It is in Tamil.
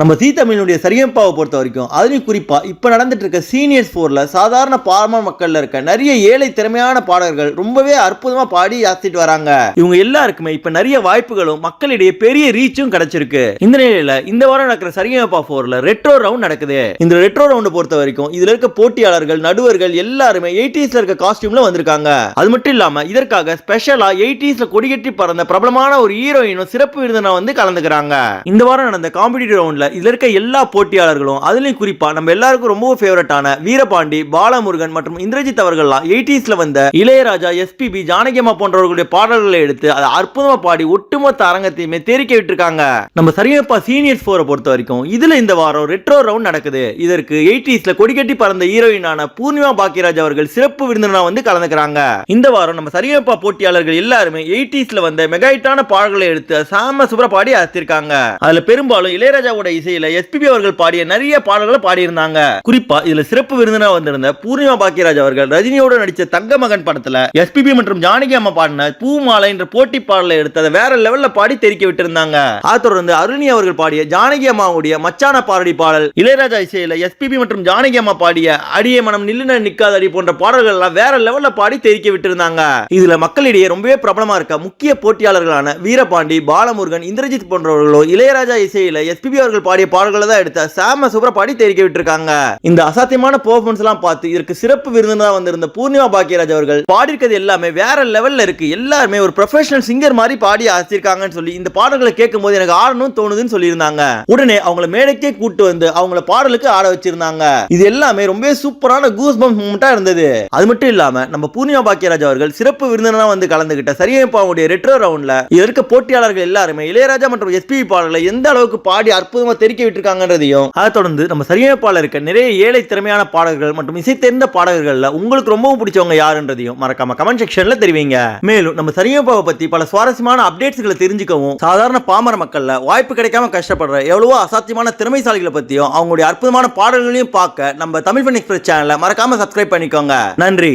நம்ம சீ தமிழினுடைய சரியப்பாவை பொறுத்த வரைக்கும் அதுலேயும் குறிப்பாக இப்போ நடந்துட்டு இருக்க சீனியர்ஸ் ஃபோரில் சாதாரண பாமர மக்களில் இருக்க நிறைய ஏழை திறமையான பாடகர்கள் ரொம்பவே அற்புதமாக பாடி யாத்திட்டு வராங்க. இவங்க எல்லாருக்குமே இப்போ நிறைய வாய்ப்புகளும் மக்களிடையே பெரிய ரீச்சும் கிடைச்சிருக்கு. இந்த நிலையில் இந்த வாரம் நடக்கிற சரியப்பா ஃபோரில் ரெட்ரோ ரவுண்ட் நடக்குது. இந்த ரெட்ரோ ரவுண்டை பொறுத்த வரைக்கும் இதில் இருக்க போட்டியாளர்கள் நடுவர்கள் எல்லாருமே எயிட்டிஸில் இருக்க காஸ்டியூமில் வந்திருக்காங்க. அது மட்டும் இல்லாமல் இதற்காக ஸ்பெஷலாக எயிட்டிஸில் கொடிகட்டி பறந்த பிரபலமான ஒரு ஹீரோயினும் சிறப்பு விருந்தினா வந்து கலந்துக்கிறாங்க. இந்த வாரம் நடந்த காம்படிட்டிவ் ரவுண்டில் இதில் இருக்க எல்லா போட்டியாளர்களும் அதுலேயும் குறிப்பா நம்ம எல்லாருக்கும் ரொம்ப ஃபேவரட்டான வீரபாண்டி பாலமுருகன் மற்றும் இந்திரஜித் அவர்கள்லாம் எயிட்டிஸில் வந்த இளையராஜா எஸ்பிபி ஜானகியம்மா போன்றவர்களுடைய பாடல்களை எடுத்து அதை அற்புதமா பாடி ஒட்டுமொத்த அரங்கத்தையுமே தேரிக்க விட்டுருக்காங்க. நம்ம சரியப்பா சீனியர்ஸ் ஃபோரை பொறுத்த வரைக்கும் இதுல இந்த வாரம் ரெட்ரோ ரவுண்ட் நடக்குது. இதற்கு எயிட்டிஸ்ல கொடிகட்டி பறந்த ஹீரோயினான பூர்ணிமா பாக்கியராஜ் அவர்கள் சிறப்பு விருந்தினா வந்து கலந்துக்கிறாங்க. இந்த வாரம் நம்ம சரியப்பா போட்டியாளர்கள் எல்லாருமே எயிட்டிஸ்ல வந்த மெகாயிட்டான பாடல்களை எடுத்து சாம சுப்ர பாடி அசத்திருக்காங்க. அதுல பெரும்பாலும் இளையராஜாவோட இசையில எஸ்பிபி அவர்கள் பாடிய நிறைய பாடல்களை பாடியிருந்தாங்க. குறிப்பா இதுல சிறப்பு விருந்தினா வந்திருந்த பூர்ணிமா பாக்கியராஜ் அவர்கள் ரஜினியோட நடிச்ச தங்க மகன் படத்துல எஸ்பிபி மற்றும் ஜானகி அம்மா பாடின பூ மாலை என்ற போட்டி பாடலை எடுத்து அதை வேற லெவல்ல பாடி தெரிக்க விட்டிருந்தாங்க. அதை தொடர்ந்து அருணி அவர்கள் பாடிய ஜானகி அம்மாவுடைய மச்சான பாரடி பாடல் இளையராஜா இசையில எஸ்பிபி மற்றும் ஜானகி அம்மா பாடிய அடியே மனம் நில்லுன நிக்காதடி போன்ற பாடல்கள் எல்லாம் வேற லெவல்ல பாடி தெரிக்க விட்டிருந்தாங்க. இதுல மக்களிடையே ரொம்பவே பிரபலமா இருக்க முக்கிய போட்டியாளர்களான வீரபாண்டி பாலமுருகன் இந்திரஜித் போன்றவர்களோ இளையராஜா இசையில எஸ்பிபி அவர்கள் பாடிய பாடல்களை தான் எடுத்த சாம சூப்பராக பாடி தெரிவிக்க விட்டுருக்காங்க. இந்த அசாத்தியமான பெர்ஃபார்மன்ஸ் எல்லாம் பார்த்து இதற்கு சிறப்பு விருந்தினா வந்திருந்த பூர்ணிமா பாக்கியராஜ் அவர்கள் பாடியிருக்கிறது எல்லாமே வேற லெவல்ல இருக்கு. எல்லாருமே ஒரு ப்ரொஃபஷனல் சிங்கர் மாதிரி பாடி ஆசிருக்காங்கன்னு சொல்லி இந்த பாடல்களை கேட்கும் போது எனக்கு ஆடணும் தோணுதுன்னு சொல்லியிருந்தாங்க. உடனே அவங்கள மேடைக்கே கூட்டு வந்து அவங்கள பாடலுக்கு ஆட வச்சிருந்தாங்க. இது எல்லாமே ரொம்ப சூப்பரான கூஸ் பம்ப் மூமெண்டா இருந்தது. அது மட்டும் இல்லாம நம்ம பூர்ணிமா பாக்கியராஜ் அவர்கள் சிறப்பு விருந்தினா வந்து கலந்துகிட்ட சரியப்பாவுடைய ரெட்ரோ ரவுண்ட்ல இதுல இருக்க போட்டியாளர்கள் எல்லாருமே இளையராஜா மற்றும் எஸ்பிபி பாடலை எந்த அளவுக்கு பாடி அவங்க தெரிக்க விட்டுருக்காங்கன்றதையும் அதை தொடர்ந்து நம்ம சரியப்பால இருக்க நிறைய ஏழை திறமையான பாடகர்கள் மற்றும் இசை தெரிந்த பாடகர்கள்ல உங்களுக்கு ரொம்பவும் பிடிச்சவங்க யாருன்றதையும் மறக்காம கமெண்ட் செக்ஷன்ல தெரிவிங்க. மேலும் நம்ம சரியப்பாவை பத்தி பல சுவாரஸ்யமான அப்டேட்ஸ்களை தெரிஞ்சுக்கவும் சாதாரண பாமர மக்கள்ல வாய்ப்பு கிடைக்காம கஷ்டப்படுற எவ்வளவோ அசாத்தியமான திறமைசாலிகளை பத்தியும் அவங்களுடைய அற்புதமான பாடல்களையும் பார்க்க நம்ம தமிழ் ஃபன் எக்ஸ்பிரஸ் சேனலை மறக்காம சப்ஸ்கிரைப் பண்ணிக்கோங்க. நன்றி.